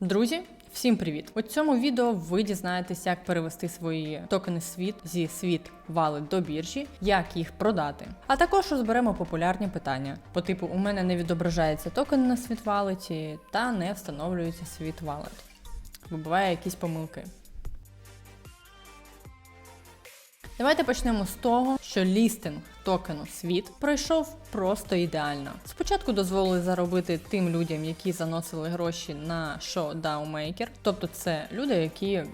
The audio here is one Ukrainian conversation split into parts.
Друзі, всім привіт! У цьому відео ви дізнаєтесь, як перевести свої токени світ зі світ Wallet до біржі, як їх продати. А також розберемо популярні питання. По типу, у мене не відображається токен на світ Wallet та не встановлюється світ Wallet. Бо буває якісь помилки. Давайте почнемо з того, що лістинг токену світ пройшов просто ідеально. Спочатку дозволили заробити тим людям, які заносили гроші на шоу Maker, тобто це люди, які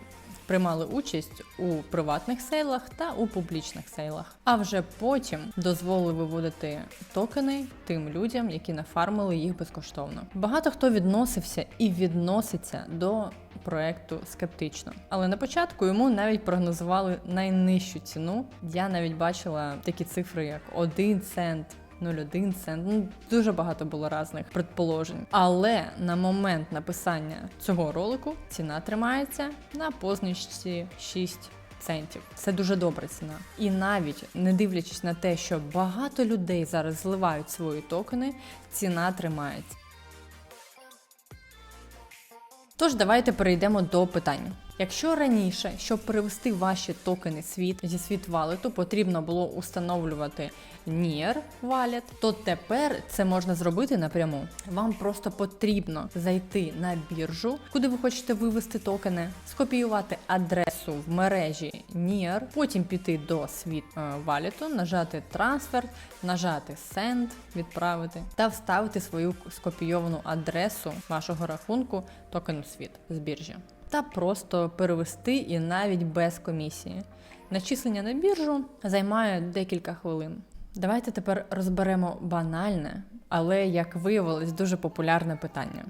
приймали участь у приватних сейлах та у публічних сейлах. А вже потім дозволили виводити токени тим людям, які нафармили їх безкоштовно. Багато хто відносився і відноситься до проекту скептично. Але на початку йому навіть прогнозували найнижчу ціну. Я навіть бачила такі цифри, як 1 цент. 0,1 цент. Ну дуже багато було різних предположень. Але на момент написання цього ролику ціна тримається на позначці 6 центів. Це дуже добра ціна. І навіть не дивлячись на те, що багато людей зараз зливають свої токени, ціна тримається. Тож давайте перейдемо до питання. Якщо раніше, щоб перевести ваші токени світ зі світ валету, потрібно було установлювати NIR Wallet, то тепер це можна зробити напряму. Вам просто потрібно зайти на біржу, куди ви хочете вивести токени, скопіювати адресу в мережі NIR, потім піти до світ е, валету, нажати трансфер, нажати Send, відправити та вставити свою скопійовану адресу вашого рахунку токену світ з біржі та просто перевести і навіть без комісії. Начислення на біржу займає декілька хвилин. Давайте тепер розберемо банальне, але як виявилось, дуже популярне питання.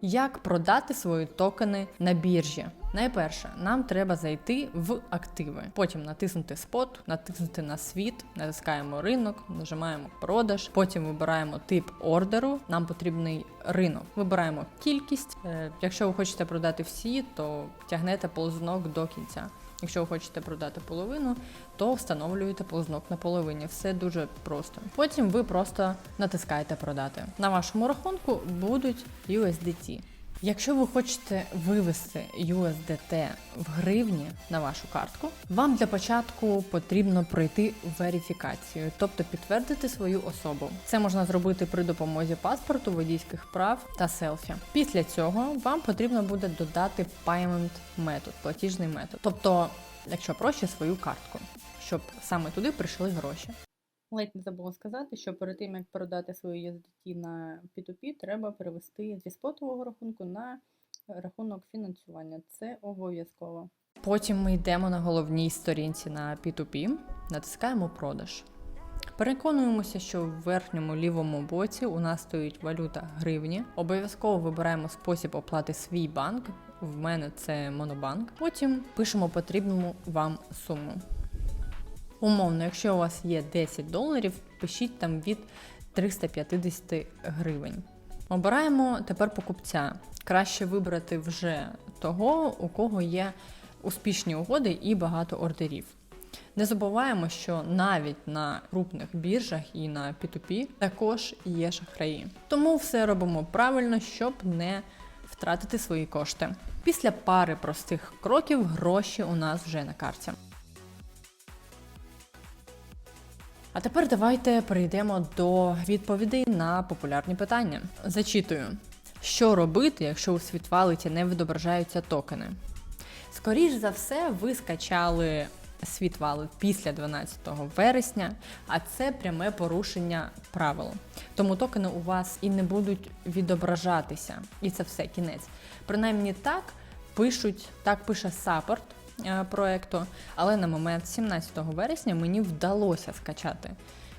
Як продати свої токени на біржі? Найперше, нам треба зайти в активи, потім натиснути спот, натиснути на світ, натискаємо ринок, нажимаємо продаж, потім вибираємо тип ордеру. Нам потрібний ринок. Вибираємо кількість. Е, Якщо ви хочете продати всі, то тягнете ползунок до кінця. Якщо ви хочете продати половину, то встановлюєте ползнок на половині. Все дуже просто. Потім ви просто натискаєте продати. На вашому рахунку будуть USDT. Якщо ви хочете вивести USDT в гривні на вашу картку, вам для початку потрібно пройти верифікацію, тобто підтвердити свою особу. Це можна зробити при допомозі паспорту, водійських прав та селфі. Після цього вам потрібно буде додати payment метод, платіжний метод, тобто, якщо проще, свою картку, щоб саме туди прийшли гроші. Ледь не забула сказати, що перед тим як продати свою USDT на P2P, треба перевести зі спотового рахунку на рахунок фінансування. Це обов'язково. Потім ми йдемо на головній сторінці на P2P, натискаємо продаж. Переконуємося, що в верхньому лівому боці у нас стоїть валюта гривні. Обов'язково вибираємо спосіб оплати свій банк. В мене це Монобанк. Потім пишемо потрібну вам суму. Умовно, якщо у вас є 10 доларів, пишіть там від 350 гривень. Обираємо тепер покупця. Краще вибрати вже того, у кого є успішні угоди і багато ордерів. Не забуваємо, що навіть на крупних біржах і на P2P також є шахраї. Тому все робимо правильно, щоб не втратити свої кошти. Після пари простих кроків гроші у нас вже на карті. А тепер давайте перейдемо до відповідей на популярні питання. Зачитую, що робити, якщо у світвалиті не відображаються токени. Скоріш за все, ви скачали світвалит після 12 вересня, а це пряме порушення правил. Тому токени у вас і не будуть відображатися. І це все кінець. Принаймні так пишуть, так пише саппорт проекту, але на момент 17 вересня мені вдалося скачати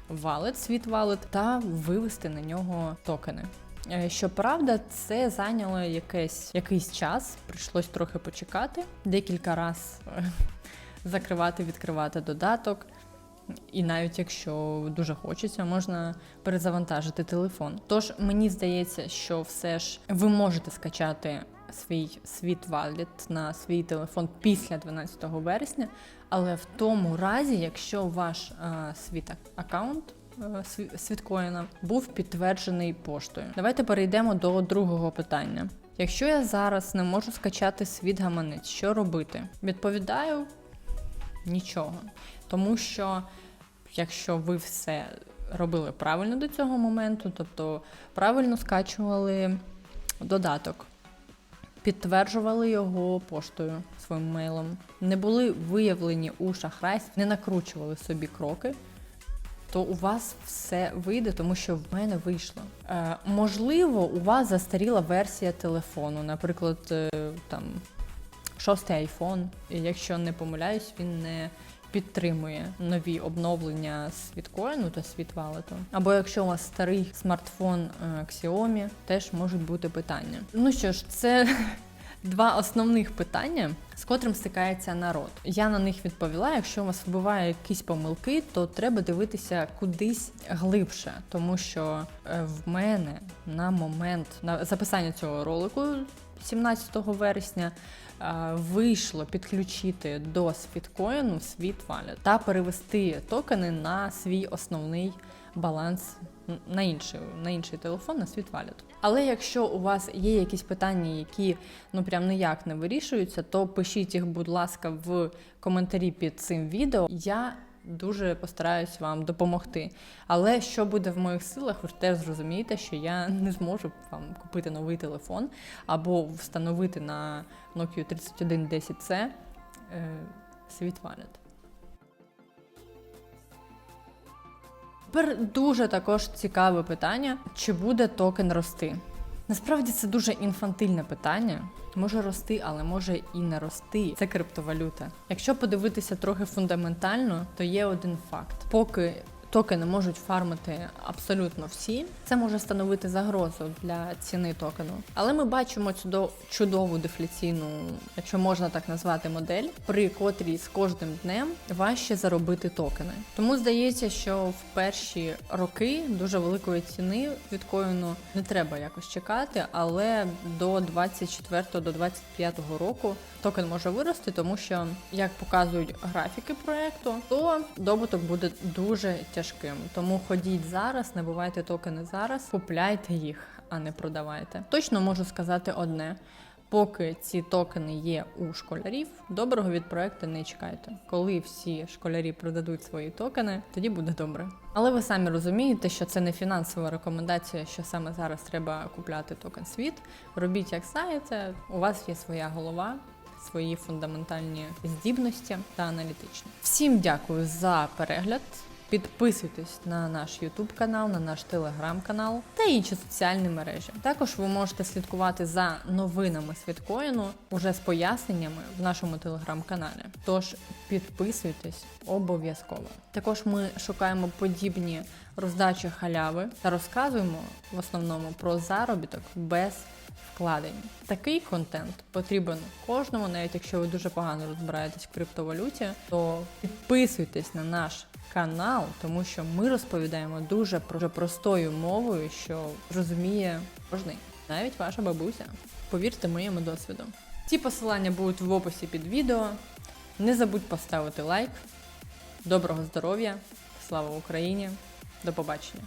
валет, світ валет та вивести на нього токени. Е, Щоправда, це зайняло якесь, якийсь час, прийшлось трохи почекати, декілька разів закривати, відкривати додаток. І навіть якщо дуже хочеться, можна перезавантажити телефон. Тож мені здається, що все ж ви можете скачати свій світ валіт на свій телефон після 12 вересня, але в тому разі, якщо ваш а, світ аккаунт е, світкоїна був підтверджений поштою. Давайте перейдемо до другого питання. Якщо я зараз не можу скачати світ гаманець, що робити? Відповідаю нічого. Тому що якщо ви все робили правильно до цього моменту, тобто правильно скачували додаток, підтверджували його поштою своїм мейлом, не були виявлені у шахрайстві, не накручували собі кроки. То у вас все вийде, тому що в мене вийшло. Е, можливо, у вас застаріла версія телефону, наприклад, е, там шостий айфон. Якщо не помиляюсь, він не підтримує нові обновлення світкоїну та світвалету. Або якщо у вас старий смартфон е, Xiaomi, теж можуть бути питання. Ну що ж, це два основних питання, з котрим стикається народ. Я на них відповіла. Якщо у вас буває якісь помилки, то треба дивитися кудись глибше, тому що е, в мене на момент на записання цього ролику, 17 вересня, е, вийшло підключити до світкоїну світ валют та перевести токени на свій основний баланс на інший, на інший телефон, на світ валют. Але якщо у вас є якісь питання, які ну прям ніяк не вирішуються, то пишіть їх, будь ласка, в коментарі під цим відео. Я дуже постараюсь вам допомогти. Але що буде в моїх силах, ви ж теж зрозумієте, що я не зможу вам купити новий телефон або встановити на Nokia 3110C е, світ валют. Тепер дуже також цікаве питання: чи буде токен рости? Насправді це дуже інфантильне питання. Може рости, але може і не рости. Це криптовалюта. Якщо подивитися трохи фундаментально, то є один факт: поки токени можуть фармити абсолютно всі, це може становити загрозу для ціни токену. Але ми бачимо цю чудову дефляційну, якщо можна так назвати, модель, при котрій з кожним днем важче заробити токени. Тому здається, що в перші роки дуже великої ціни від коїну не треба якось чекати, але до 24 до 25 року токен може вирости, тому що як показують графіки проекту, то добуток буде дуже тяжким. Тому ходіть зараз, набувайте токени зараз, купляйте їх, а не продавайте. Точно можу сказати одне. Поки ці токени є у школярів, доброго від проекту не чекайте. Коли всі школярі продадуть свої токени, тоді буде добре. Але ви самі розумієте, що це не фінансова рекомендація, що саме зараз треба купляти токен світ. Робіть як знаєте, у вас є своя голова. Свої фундаментальні здібності та аналітичні. Всім дякую за перегляд. Підписуйтесь на наш YouTube канал, на наш телеграм канал та інші соціальні мережі. Також ви можете слідкувати за новинами світкоїну уже з поясненнями в нашому телеграм-каналі. Тож підписуйтесь обов'язково. Також ми шукаємо подібні роздачі халяви та розказуємо в основному про заробіток без вкладень. Такий контент потрібен кожному, навіть якщо ви дуже погано розбираєтесь в криптовалюті, то підписуйтесь на наш канал, тому що ми розповідаємо дуже про- простою мовою, що розуміє кожний, навіть ваша бабуся. Повірте моєму досвіду. Ці посилання будуть в описі під відео. Не забудь поставити лайк. Доброго здоров'я! Слава Україні! До побачення!